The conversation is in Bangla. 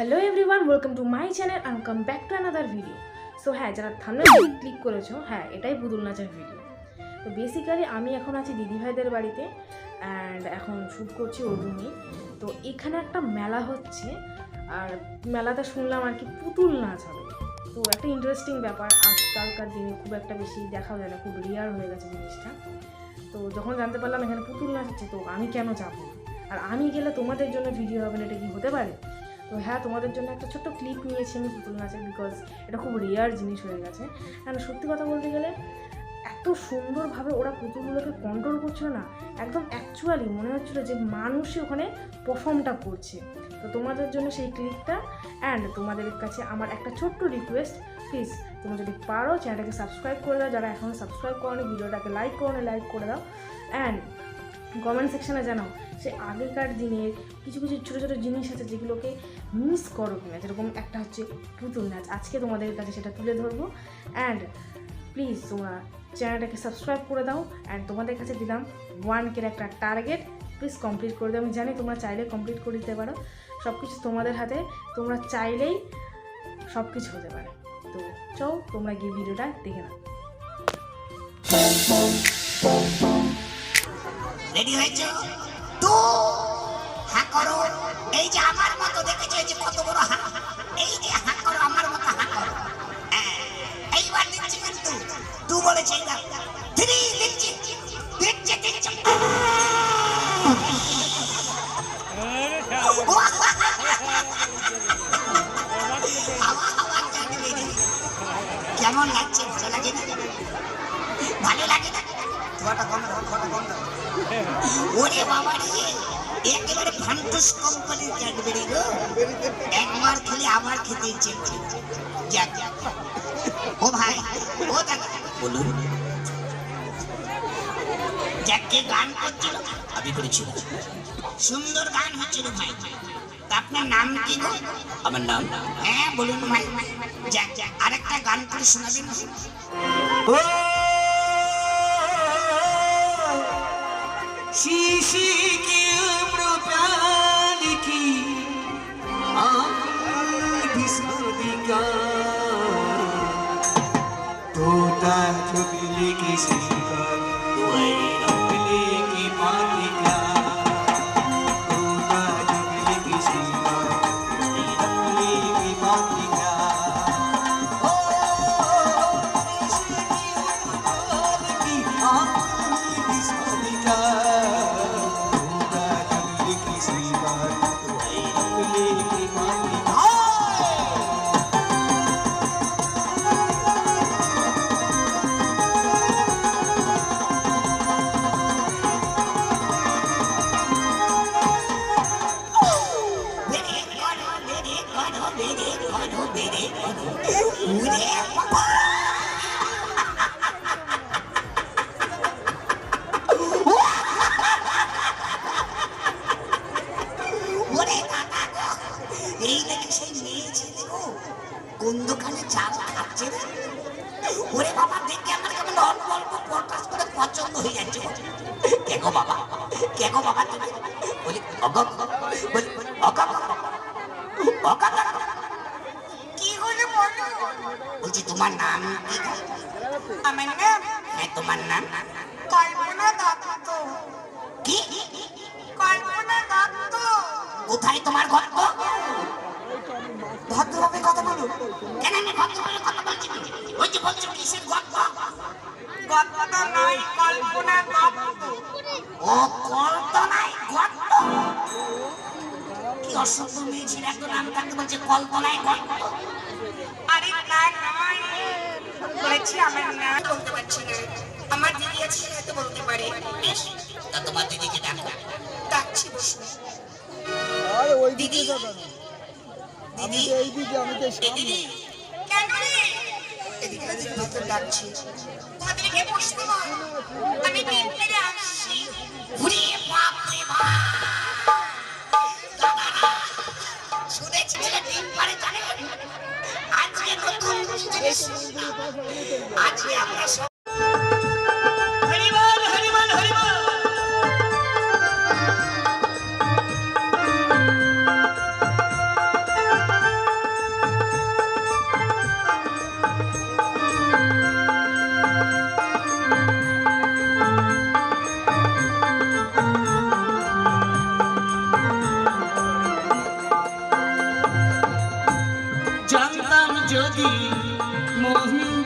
Hello everyone welcome to my channel and come back to another video so হ্যাঁ যারা থামনে ক্লিক করেছ হ্যাঁ এটাই পুতুল নাচের ভিডিও তো বেসিক্যালি আমি এখন আছি দিদিভাইদের বাড়িতে অ্যান্ড এখন শ্যুট করছি ওর রুমে তো এখানে একটা মেলা হচ্ছে আর মেলাতে শুনলাম আর কি পুতুল নাচ হবে তো একটা ইন্টারেস্টিং ব্যাপার, আজকালকার দিনে খুব একটা বেশি দেখা যায় না, খুব রিয়ার হয়ে গেছে জিনিসটা। তো যখন জানতে পারলাম এখানে পুতুল নাচ হচ্ছে তো আমি কেন যাব আর আমি গেলে তোমাদের জন্য ভিডিও হবে না, এটা কি হতে পারে? তো হ্যাঁ তোমাদের জন্য একটা ছোট্ট ক্লিপ নিয়েছি আমি পুতুল নাচের বিকজ এটা খুব রেয়ার জিনিস হয়ে গেছে। অ্যান্ড সত্যি কথা বলতে গেলে, এত সুন্দরভাবে ওরা পুতুলগুলোকে কন্ট্রোল করছিল না, একদম অ্যাকচুয়ালি মনে হচ্ছিল যে মানুষই ওখানে পারফর্মটা করছে। তো তোমাদের জন্য সেই ক্লিপটা অ্যান্ড তোমাদের কাছে আমার একটা ছোট্ট রিকোয়েস্ট প্লিজ তোমরা যদি পারো চ্যানেলটাকে সাবস্ক্রাইব করে দাও, যারা এখনও সাবস্ক্রাইব করো ভিডিওটাকে লাইক করো লাইক করে দাও। অ্যান্ড কমেন্ট সেকশনে জানাও, সে আগেকার দিনের কিছু কিছু ছোটো ছোটো জিনিস আছে যেগুলোকে মিস করো কিনা। যেরকম একটা হচ্ছে পুতুল নাচ। আজকে তোমাদের কাছে সেটা তুলে ধরবো। অ্যান্ড প্লিজ তোমরা চ্যানেলটাকে সাবস্ক্রাইব করে দাও। অ্যান্ড তোমাদের কাছে দিলাম ওয়ান কের একটা টার্গেট প্লিজ কমপ্লিট করে দাও। আমি জানি তোমরা চাইলে কমপ্লিট করে দিতে পারো। সব কিছু তোমাদের হাতে। তোমরা চাইলেই সব কিছু হতে পারে। তো চও তোমরা গিয়ে ভিডিওটা দেখে নাও। রেডি হয়েছ তো হা করো এই যে আমার মতো দেখেছ এই যে কত বড় হা এই যে হা করো আমার মতো হা করো হ্যাঁ, এইবার দিচ্ছি কিন্তু তু বলেছে না থ্রি দিচ্ছি দিচ্ছি দিচ্ছি কেমন লাগছে লাগে না ভালো লাগে না? ধোয়াটা কম দাও ধোয়াটা কম দাও ওরে বাবা রে একেবারে ফান্টুস কোম্পানির ক্যাডবেরি গো। একবার খেলে আবার খেতে ইচ্ছে করছে। যাক যাক। ও ভাই ও দাদা বলুন। যাকে গান করছিল? আমি করেছিলাম সুন্দর গান হচ্ছিল ভাই। তা আপনার নাম কি গো? আমার নাম? হ্যাঁ বলুন ভাই। যাক যাক আরেকটা গান করে শোনাবেন। शीशी Toda familia que se juntaba, no hay কোন দোকানে চাল খাচ্ছে ওরে বাবা, দেখে আমার কেমন অল্প অল্প হয়ে যাচ্ছে। কে গো বাবা? কে বাবা তুমি? বলি বলি অগ অগ কি হলো বলো বলছি তোমার নাম? আমার নাম? হ্যাঁ তোমার নাম? কল্পনা দত্ত। কি? কল্পনা দত্ত। কোথায় তোমার ঘর ভদ্রভাবে কথা বলো। কেন আমি ভদ্রভাবে কথা বলছি? ওই যে বলছো কিসের গল্প? গল্প নয়, কল্পনা দত্ত। ও কল্পনায় গল্প কি অসভ্য মেয়ে ছিল একটা নাম থাকতে বলছে কল্পনায় গল্প। আরে না নয়। বলেছি আমার নাম বলতে পারছি না। আমার দিদি আছে হয়তো বলতে পারে। বেশ তা তোমার দিদিকে ডাকো। ডাকছি বসে। ওই দিদি? আমি তো এই আমি তো সামনে দিদি? কেন রে? এদিকে এদিকে ভেতর ডাকছি। তোমাদেরকে বসতে আমি বের আসছি। ঘুরে আজকে আমরা